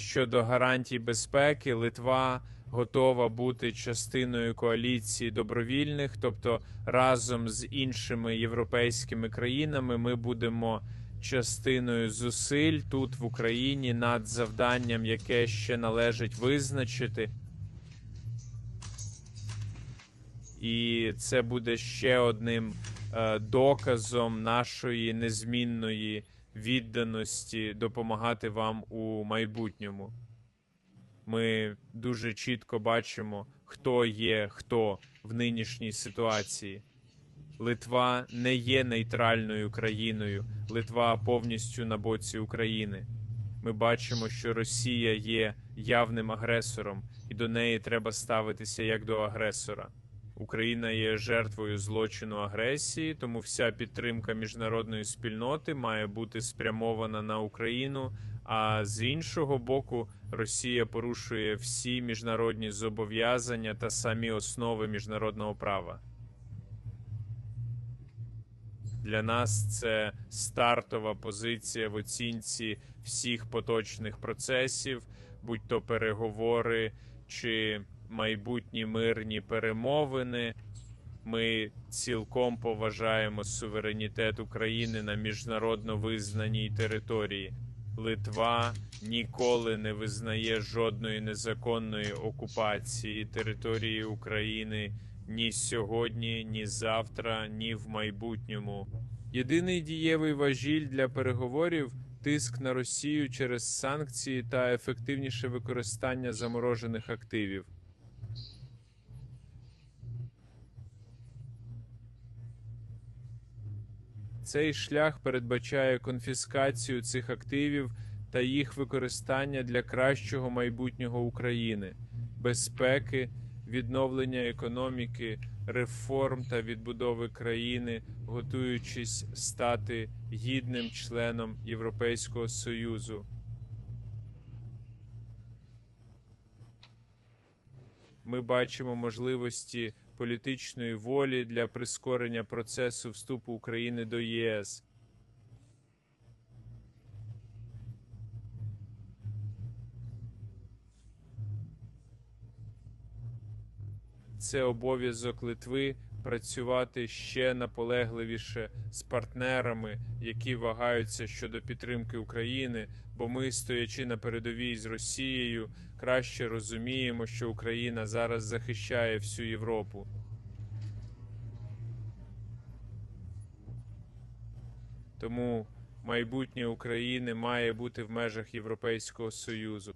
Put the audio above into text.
Щодо гарантій безпеки, Литва готова бути частиною коаліції добровільних, тобто разом з іншими європейськими країнами ми будемо частиною зусиль тут в Україні над завданням, яке ще належить визначити. І це буде ще одним е, доказом нашої незмінної відданості допомагати вам у майбутньому. Ми дуже чітко бачимо, хто є хто в нинішній ситуації. Литва не є нейтральною країною. Литва повністю на боці України. Ми бачимо, що Росія є явним агресором, і до неї треба ставитися як до агресора. Україна є жертвою злочину агресії, тому вся підтримка міжнародної спільноти має бути спрямована на Україну. А з іншого боку, Росія порушує всі міжнародні зобов'язання та самі основи міжнародного права. Для нас це стартова позиція в оцінці всіх поточних процесів, будь то переговори чи майбутні мирні перемовини. Ми цілком поважаємо суверенітет України на міжнародно визнаній території. Литва ніколи не визнає жодної незаконної окупації території України ні сьогодні, ні завтра, ні в майбутньому. Єдиний дієвий важіль для переговорів тиск на Росію через санкції та ефективніше використання заморожених активів. Цей шлях передбачає конфіскацію цих активів та їх використання для кращого майбутнього України, безпеки, відновлення економіки, реформ та відбудови країни, готуючись стати гідним членом Європейського Союзу. Ми бачимо можливості політичної волі для прискорення процесу вступу України до ЄС. Це обов'язок Литви працювати ще наполегливіше з партнерами, які вагаються щодо підтримки України. Бо ми, стоячи на передовій з Росією, краще розуміємо, що Україна зараз захищає всю Європу. Тому майбутнє України має бути в межах Європейського Союзу.